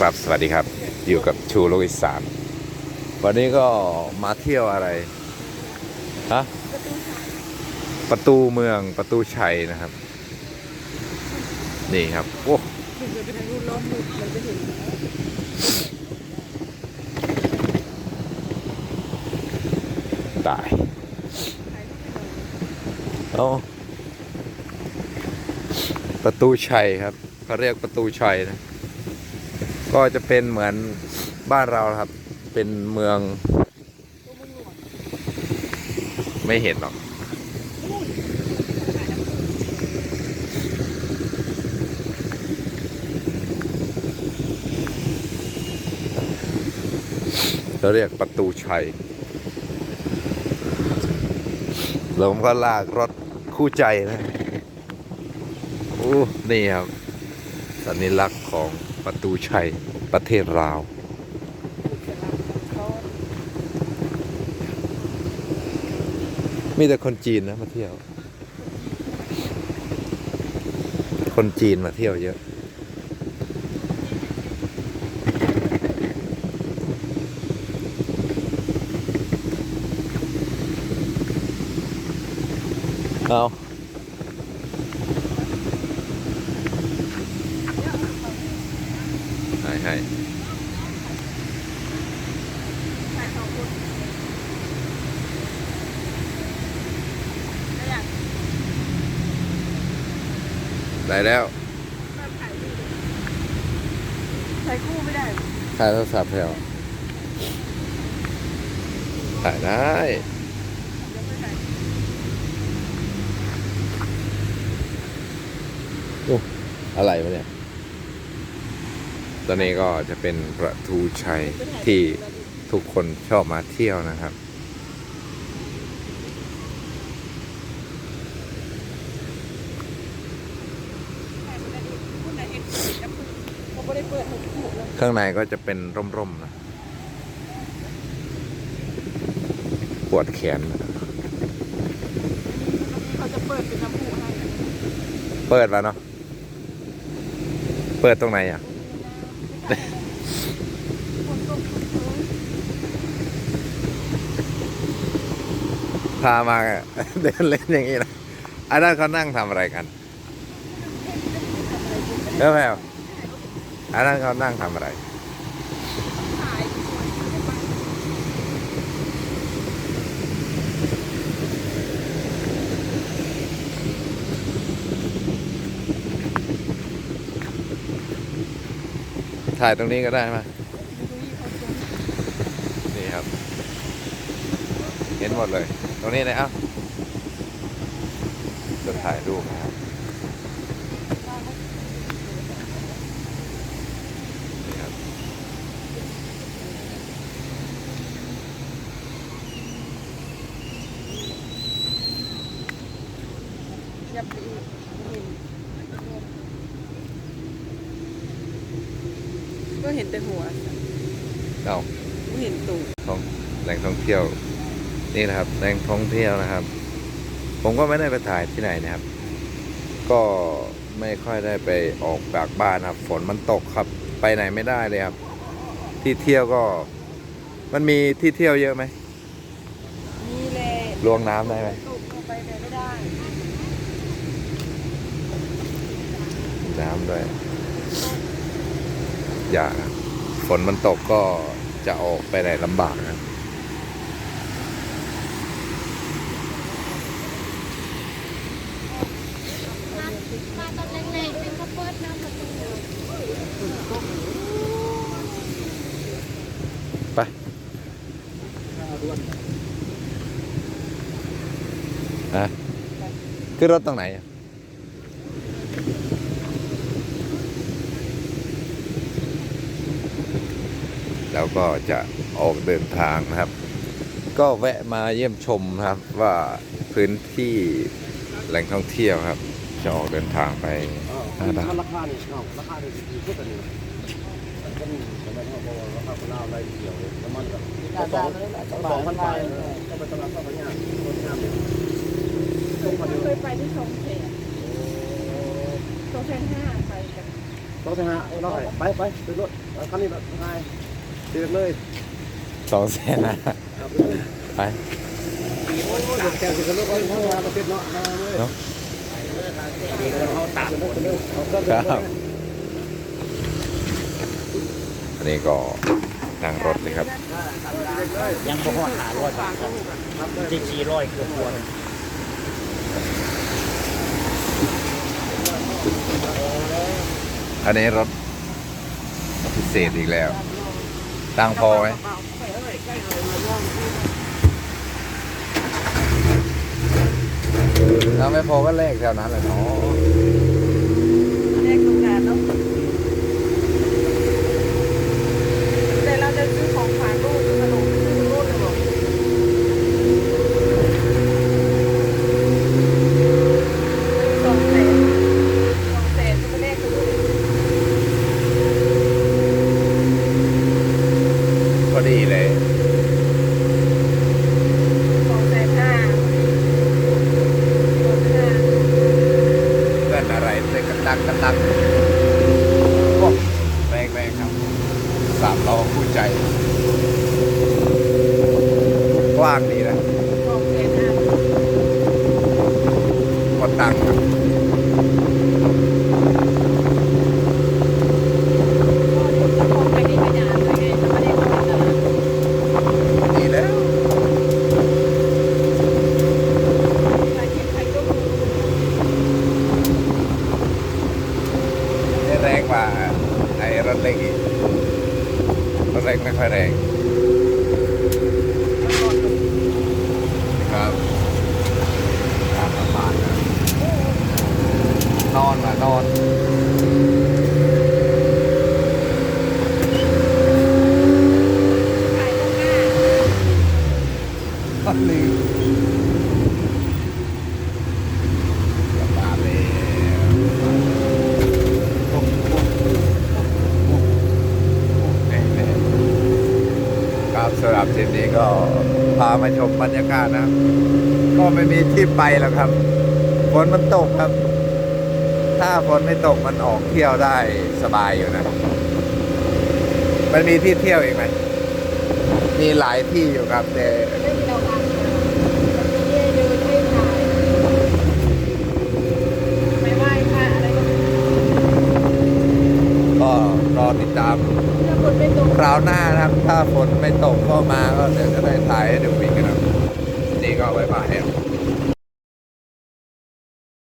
ครับสวัสดีครับ อยู่กับชูโลกอีสานวันนี้ก็มาเที่ยวอะไรฮะประตูเมืองประตูชัยนะครับ นี่ครับโอ้ตายเอาประตูชัยครับเขาเรียกประตูชัยนะ ก็จะเป็นเหมือนบ้านเราครับ เป็นเมือง ไม่เห็นหรอก เราเรียกประตูชัยแล้วผมก็ลากรถคู่ใจนะ โอ้ นี่ครับ สัญลักษณ์ของ ประตูชัย ประเทศลาว มีแต่คนจีนนะมาเที่ยว คนจีนมาเที่ยวเยอะเอาให้ให้ ถ่ายสองคนแล้วอยากได้แล้วแบบถ่ายรูปถ่ายคู่ไม่ได้ ถ่ายโทรศัพท์แถวถ่ายได้เดี๋ยวไม่ถ่ายอะไรวะเนี่ย ตอนนี้ก็จะเป็นประตูชัยที่ทุกคนชอบมาเที่ยวนะครับถ่ายไม่ได้ดิคู่ไหนเห็นจับมือเขาไม่ได้เปิดให้คู่แล้วข้างในก็จะเป็นร่มๆนะปวดแขนเขาจะเปิดเป็นน้ำพุให้ เปิดแล้วเนาะ เปิดตรงไหนอะ พามาเดินเล่นอย่างนี้นะอันนั้นเขานั่งทำอะไรกันเออแมวอันนั้นเขานั่งทำอะไร ถ่ายตรงนี้ก็ได้ไหมานี่ครับ เห็นหมดเลย ตรงนี้นะเอ้าจะถ่ายรูปนะครับนี่ครับ ยับไปอีกเห็น ก็เห็นแต่หัวเอาไม่เห็นตูดท่องแหล่งท่องเที่ยว นี่นะครับ แหล่งท่องเที่ยวนะครับ ผมก็ไม่ได้ไปถ่ายที่ไหนนะครับ ก็ไม่ค่อยได้ไปออกจากบ้านครับ ฝนมันตกครับ ไปไหนไม่ได้เลยครับ ที่เที่ยวก็ มันมีที่เที่ยวเยอะไหมนี่แหละลวงน้ำได้ไหมตกลงไปไหนไม่ได้น้ำด้วย อย่าฝนมันตกก็จะออกไปไหนลำบากนะมาตอนแรกๆเป็นข้าวเปิดน้ำประตูไปฮะขึ้นรถตรงไหนอะ แล้วก็จะออกเดินทางนะครับ ก็แวะมาเยี่ยมชมนะครับว่าพื้นที่แหล่งท่องเที่ยวครับ จะออกเดินทางไปมันราคานี่เอาราคานี่ดีขึ้นตัวนี้มันก็มีสมัยเขาบอกว่าราคาคนเอาอะไรเกี่ยวเลยน้ำมันกับสองสองพันไปก็เป็นตลาดสดพญาคนงามเลยต้องมาดูเคยไปที่สองแสนสองแสนห้าไปกันต้องไปหาเราไปไปไปรถคันนี้รถไง เดือดเลยสองแสนนะครับไปโอ้ยแกจะกันรถก็ทั้งวันประเทศเนาะมาเลยเนาะเอาตามรถเลยเอาเครื่องครับอันนี้ก็นั่งรถเลยครับ ยังบ่ฮอดหาร้อยบาทครับที่สี่ร้อยเกือบควรอันนี้รถพิเศษอีกแล้ว ตังพอไหมถ้าไม่พอก็เลกแถวนั้นแหละเนาะ แรกโรงงานเนาะแต่เราจะซื้อของฝากลูกซื้อขนมซื้อลูกเลยบอกสองแสนสองแสนก็ไม่แรกเลย พอดีเลย สองแสนห้าสองห้า เพื่อนอะไร เลยกันดักกันดักโอ้แรงแรงครับ สามล้อคู่ใจ กว้างดีนะ สองแสนห้า กดตังค์ครับ ก็ของไปนี่ขยานไปไงจะไม่ได้เข้าตลาด ดีแล้ว ใครเก็บใครก็รู้ ได้แรงกว่า ไอ้รถเล็กอีกรถเล็กไม่ค่อยแรงครับตามประมาณนะนอนมานอน ขายตรงหน้า ก็ลืมกลับบ้านแล้วโอ้โหโอ้โหแม่แม่ครับสำหรับทริปนี้ ก็พามาชมบรรยากาศนะครับ ก็ไม่มีที่ไปแล้วครับฝนมันตกครับ ถ้าฝนไม่ตกมันออกเที่ยวได้สบายอยู่นะมันมีที่เที่ยวอีกไหมมีหลายที่อยู่ครับแต่ไม่มีเราทำเย่เดินให้ถ่ายไม่ไหว้พระอะไรก็ไม่รู้ก็รอติดตามถ้าคนไม่ตรงคราวหน้านะครับ ถ้าฝนไม่ตกก็มาก็เดี๋ยวจะได้ถ่ายให้ดูอีกนะครับนี่ก็บายบายครับ